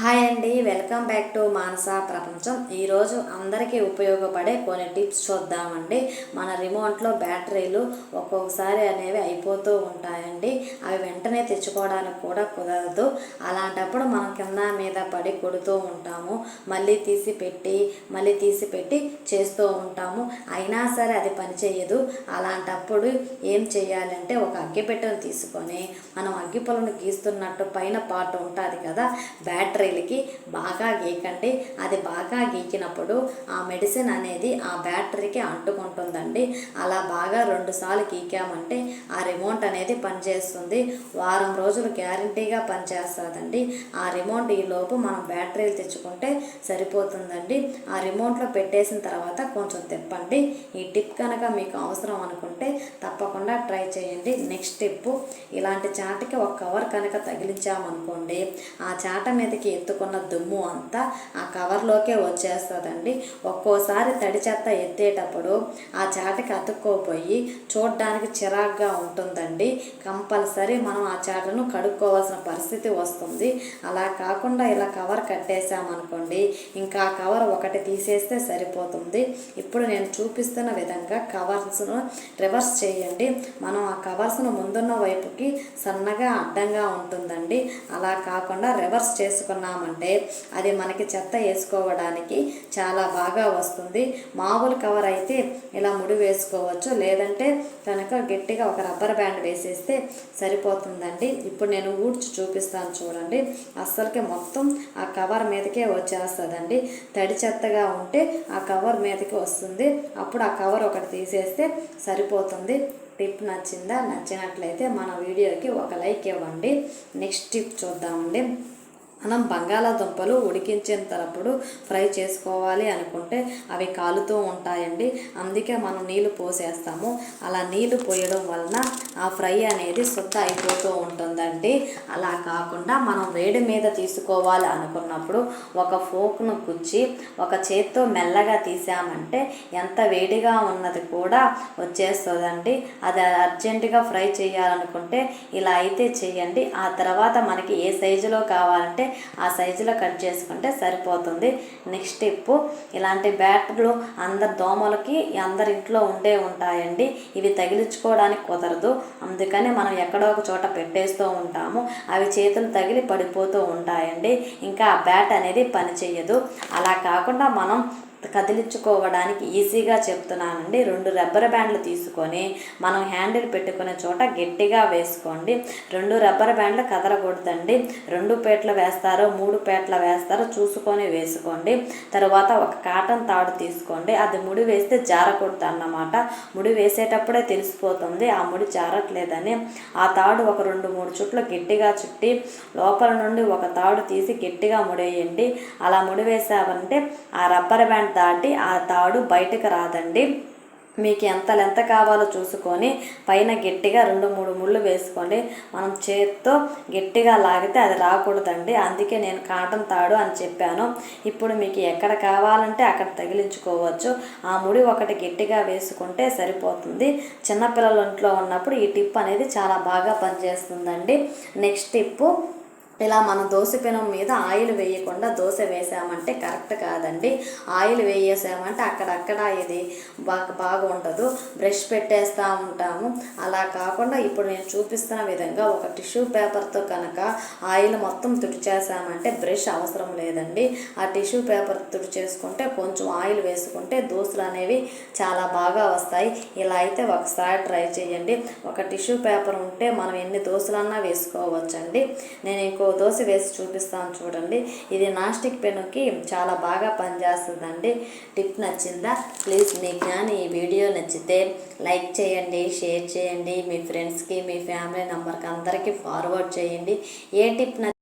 Hi అండి welcome back to మానస ప్రపంచం. ఈరోజు అందరికీ ఉపయోగపడే కొన్ని టిప్స్ చూద్దామండి. మన రిమోట్లో బ్యాటరీలు ఒక్కొక్కసారి అనేవి అయిపోతూ ఉంటాయండి. అవి వెంటనే తెచ్చుకోవడానికి కూడా కుదరదు. అలాంటప్పుడు మనం కింద మీద పడి కొడుతూ ఉంటాము. మళ్ళీ తీసి పెట్టి మళ్ళీ తీసి పెట్టి చేస్తూ ఉంటాము. అయినా సరే అది పనిచేయదు అలాంటప్పుడు ఏం చేయాలంటే ఒక అగ్గిపెట్టెను తీసుకొని మనం అగ్గిపొలను గీస్తున్నట్టు పైన పార్ట్ ఉంటుంది కదా బ్యాటరీ బ్యాటరీలకి బాగా గీకండి. అది బాగా గీకినప్పుడు ఆ మెడిసిన్ అనేది ఆ బ్యాటరీకి అంటుకుంటుందండి. అలా బాగా రెండుసార్లు గీకామంటే ఆ రిమోట్ అనేది పనిచేస్తుంది. వారం రోజులు గ్యారంటీగా పనిచేస్తుందండి. ఆ రిమోట్ ఈ లోపు మనం బ్యాటరీలు తెచ్చుకుంటే సరిపోతుందండి. ఆ రిమోట్లో పెట్టేసిన తర్వాత కొంచెం తిప్పండి. ఈ టిప్ కనుక మీకు అవసరం అనుకుంటే తప్పకుండా ట్రై చేయండి. నెక్స్ట్ టిప్ ఇలాంటి చాటకి ఒక కవర్ కనుక తగిలించామనుకోండి ఆ చాట మీదకి ఎత్తుకున్న దుమ్ము అంతా ఆ కవర్లోకే వచ్చేస్తుందండి. ఒక్కోసారి తడి చెత్త ఎత్తేటప్పుడు ఆ చాటకి అతుక్కోపోయి చూడడానికి చిరాగ్గా ఉంటుందండి. కంపల్సరీ మనం ఆ చాటను కడుక్కోవాల్సిన పరిస్థితి వస్తుంది. అలా కాకుండా ఇలా కవర్ కట్టేసామనుకోండి ఇంకా ఆ కవర్ ఒకటి తీసేస్తే సరిపోతుంది. ఇప్పుడు నేను చూపిస్తున్న విధంగా కవర్స్ను రివర్స్ చేయండి. మనం ఆ కవర్స్ను ముందున్న వైపుకి సన్నగా అడ్డంగా ఉంటుందండి. అలా కాకుండా రివర్స్ ఉన్నామంటే అది మనకి చెత్త వేసుకోవడానికి చాలా బాగా వస్తుంది. మామూలు కవర్ అయితే ఇలా ముడి వేసుకోవచ్చు. లేదంటే కనుక గట్టిగా ఒక రబ్బర్ బ్యాండ్ వేసేస్తే సరిపోతుందండి. ఇప్పుడు నేను ఊడ్చి చూపిస్తాను చూడండి. అస్సలకి మొత్తం ఆ కవర్ మీదకే వచ్చేస్తుందండి. తడి చెత్తగా ఉంటే ఆ కవర్ మీదకి వస్తుంది. అప్పుడు ఆ కవర్ ఒకటి తీసేస్తే సరిపోతుంది. టిప్ నచ్చిందా? నచ్చినట్లయితే మన వీడియోకి ఒక లైక్ ఇవ్వండి. నెక్స్ట్ టిప్ చూద్దామండి. మనం బంగాళాదుంపలు ఉడికించిన తరపుడు ఫ్రై చేసుకోవాలి అనుకుంటే అవి కాలుతూ ఉంటాయండి. అందుకే మనం నీళ్ళు పోసేస్తాము. అలా నీళ్ళు పోయడం వలన ఆ ఫ్రై అనేది శుద్ధ అయిపోతూ ఉంటుందండి. అలా కాకుండా మనం వేడి మీద తీసుకోవాలి అనుకున్నప్పుడు ఒక ఫోక్ను గుచ్చి ఒక చేత్తో మెల్లగా తీసామంటే ఎంత వేడిగా ఉన్నది కూడా వచ్చేస్తుందండి. అది అర్జెంటుగా ఫ్రై చేయాలనుకుంటే ఇలా అయితే చేయండి. ఆ తర్వాత మనకి ఏ సైజులో కావాలంటే ఆ సైజులో కట్ చేసుకుంటే సరిపోతుంది. నెక్స్ట్ టిప్ ఇలాంటి బ్యాట్లు అందరి దోమలకి అందరి ఇంట్లో ఉండే ఉంటాయండి. ఇవి తగిలించుకోవడానికి కుదరదు. అందుకని మనం ఎక్కడో ఒక చోట పెట్టేస్తూ ఉంటాము. అవి చేతులు తగిలి పడిపోతూ ఉంటాయండి. ఇంకా ఆ బ్యాట్ అనేది పని చేయదు అలా కాకుండా మనం కదిలించుకోవడానికి ఈజీగా చెప్తున్నానండి. రెండు రబ్బర్ బ్యాండ్లు తీసుకొని మనం హ్యాండిల్ పెట్టుకునే చోట గట్టిగా వేసుకోండి. రెండు రబ్బర్ బ్యాండ్లు కదలకూడదండి. రెండు పేట్లు వేస్తారో మూడు పేట్ల వేస్తారో చూసుకొని వేసుకోండి. తర్వాత ఒక కాటన్ తాడు తీసుకోండి. అది ముడి వేస్తే జారకూడదు అన్నమాట ముడి వేసేటప్పుడే తెలిసిపోతుంది ఆ ముడి జారట్లేదని. ఆ తాడు ఒక రెండు మూడు చుట్లు గట్టిగా చుట్టి లోపల నుండి ఒక తాడు తీసి గట్టిగా ముడేయండి. అలా ముడి వేసామంటే ఆ రబ్బర్ బ్యాండ్ దాటి ఆ తాడు బయటకు రాదండి. మీకు ఎంత లెంత కావాలో చూసుకొని పైన గట్టిగా రెండు మూడు ముళ్ళు వేసుకోండి. మనం చేత్తో గట్టిగా లాగితే అది రాకూడదండి. అందుకే నేను కాటన్ తాడు అని చెప్పాను. ఇప్పుడు మీకు ఎక్కడ కావాలంటే అక్కడ తగిలించుకోవచ్చు. ఆ ముడి ఒకటి గట్టిగా వేసుకుంటే సరిపోతుంది. చిన్నపిల్లల ఇంట్లో ఉన్నప్పుడు ఈ టిప్ అనేది చాలా బాగా పనిచేస్తుందండి. నెక్స్ట్ టిప్పు ఇలా మనం దోశ పెనం మీద ఆయిల్ వేయకుండా దోశ వేసామంటే కరెక్ట్ కాదండి. ఆయిల్ వేసేసామంటే అక్కడక్కడ ఇది బాగా బాగుండదు. బ్రష్ పెట్టేస్తూ ఉంటాము. అలా కాకుండా ఇప్పుడు నేను చూపిస్తున్న విధంగా ఒక టిష్యూ పేపర్తో కనుక ఆయిల్ మొత్తం తుడిచేసామంటే బ్రష్ అవసరం లేదండి. ఆ టిష్యూ పేపర్ తుడిచేసుకుంటే కొంచెం ఆయిల్ వేసుకుంటే దోశలు అనేవి చాలా బాగా వస్తాయి. ఇలా అయితే ఒకసారి ట్రై చేయండి. ఒక టిష్యూ పేపర్ ఉంటే మనం ఎన్ని దోశలన్నా వేసుకోవచ్చండి. నేను ఇంకో ఇంకో దోశ వేసి చూపిస్తాను చూడండి. ఇది నాస్టిక్ పెనుకి చాలా బాగా పనిచేస్తుందండి. టిప్ నచ్చిందా? ప్లీజ్ మీకు కానీ ఈ వీడియో నచ్చితే లైక్ చేయండి షేర్ చేయండి. మీ ఫ్రెండ్స్కి మీ ఫ్యామిలీ మెంబర్కి అందరికీ ఫార్వర్డ్ చేయండి. ఏ టిప్